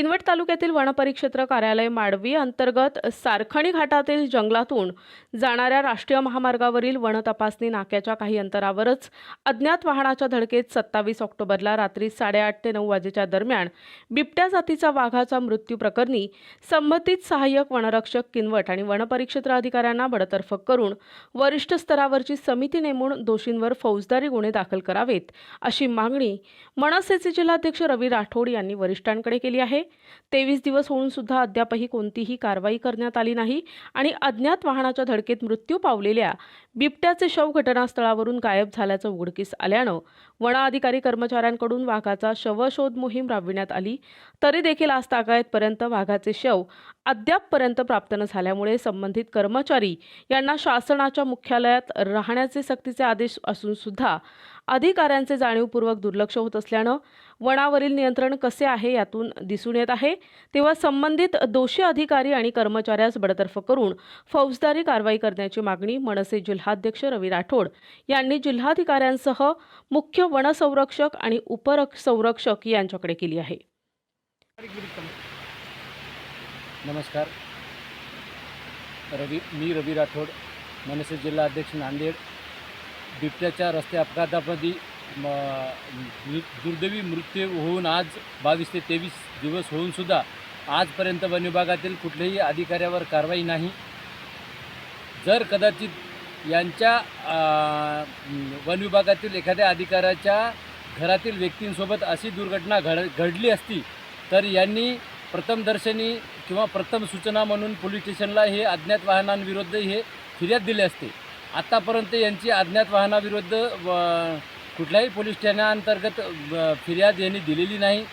किनवट तालुक्यातील वनपरिक्षेत्र कार्यालय माडवी अंतर्गत सारखणी घाटातील जंगलातून जाणाऱ्या राष्ट्रीय महामार्गावरील वन तपासणी नाक्याच्या काही अंतरावरच अज्ञात वाहनाच्या धडकेत सत्तावीस ऑक्टोबरला रात्री साडेआठ ते नऊ वाजेच्या दरम्यान बिबट्या जातीचा वाघाचा मृत्यू प्रकरणी संबंधित सहाय्यक वनरक्षक किनवट आणि वनपरिक्षेत्र अधिकाऱ्यांना बडतर्फ करून वरिष्ठ स्तरावरची समिती नेमून दोषींवर फौजदारी गुन्हे दाखल करावेत अशी मागणी मनसेचे जिल्हाध्यक्ष रवी राठोड यांनी वरिष्ठांकडे केली आहे. तेवीस दिवस होऊन सुद्धा अद्यापही कोणतीही कारवाई करण्यात आली नाही. आणि अज्ञात वाहनाच्या धडकेत मृत्यू पावलेल्या बिबट्याचे शव घटनास्थळावरून गायब झाल्याचं उघडकीस आल्यानं वन अधिकारी कर्मचाऱ्यांकडून वाघाचा शवशोध मोहीम राबविण्यात आली. तरी देखील आज तागायतपर्यंत वाघाचे शव अद्यापपर्यंत प्राप्त न झाल्यामुळे संबंधित कर्मचारी यांना शासनाच्या मुख्यालयात राहण्याचे सक्तीचे आदेश असून सुद्धा अधिकाऱ्यांचे जाणीवपूर्वक दुर्लक्ष होत असल्यानं वनावरील नियंत्रण कसे आहे यातून दिसून येत आहे. तेव्हा संबंधित दोषी अधिकारी आणि कर्मचाऱ्यास बडतर्फ करून फौजदारी कारवाई करण्याची मागणी मनसे जिल्हाध्यक्ष रवी राठोड यांनी जिल्हाधिकाऱ्यांसह मुख्य वनसंरक्षक आणि उपसंरक्षक यांच्याकडे केली आहे. नमस्कार. रवी मी रवी राठोड मनसे जिल्हा अध्यक्ष नांदेड. बिबट्याच्या रस्ते अपघातामध्ये म, दुर्दैवी मृत्यू होऊन आज बावीस ते तेवीस दिवस होऊनसुद्धा आजपर्यंत वन विभागातील कुठल्याही अधिकाऱ्यावर कारवाई नाही. जर कदाचित यांच्या वन विभागातील एखाद्या अधिकाऱ्याच्या घरातील व्यक्तींसोबत अशी दुर्घटना घड घडली असती तर यांनी प्रथमदर्शनी किंवा प्रथम सूचना म्हणून पोलीस स्टेशनला हे अज्ञात वाहनांविरुद्ध हे फिर्याद दिले असते. आत्तापर्यंत यांची अज्ञात वाहनाविरुद्ध व- कुठल्याही पोलीस ठाण्याअंतर्गत फिर्याद यांनी दिलेली नाही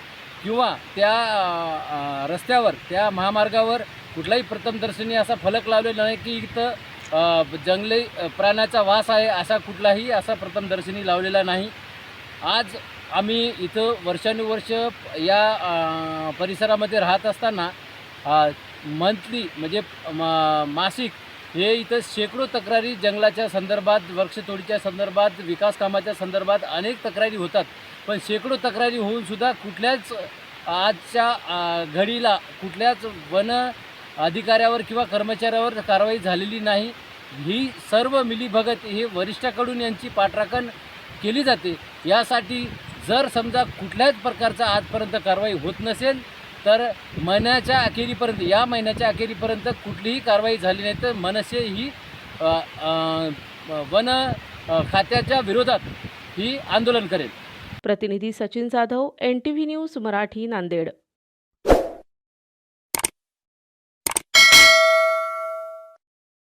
किंवा त्या रस्त्यावर त्या महामार्गावर कुठलाही प्रथमदर्शनी असा फलक लावलेला नाही की इथं जंगले जंगली प्राण्याचा वास आहे असा कुठलाही असा प्रथमदर्शनी लावलेला नाही. आज आम्ही इथं वर्षानुवर्ष या परिसरामध्ये राहत असताना मंथली म्हणजे मासिक हे इथं शेकडो तक्रारी जंगलाच्या संदर्भात वृक्षतोडीच्या संदर्भात विकास कामाच्या संदर्भात अनेक तक्रारी होतात. पण शेकडो तक्रारी होऊनसुद्धा कुठल्याच आजच्या घडीला कुठल्याच वन अधिकाऱ्यावर किंवा कर्मचाऱ्यावर कारवाई झालेली नाही. ही सर्व मिलीभगत हे वरिष्ठाकडून यांची पाठराखण केली जाते. यासाठी जर समजा कुठल्याच प्रकारचा आजपर्यंत कारवाई होत नसेल तर महिन्याच्या अखेरीपर्यंत या महिन्याच्या अखेरीपर्यंत कुठलीही कारवाई झाली नाही. तर मनसे ही वन खात्याच्या विरोधात ही आंदोलन करेल. प्रतिनिधी Sachin Jadhav N T V news Marathi Nanded.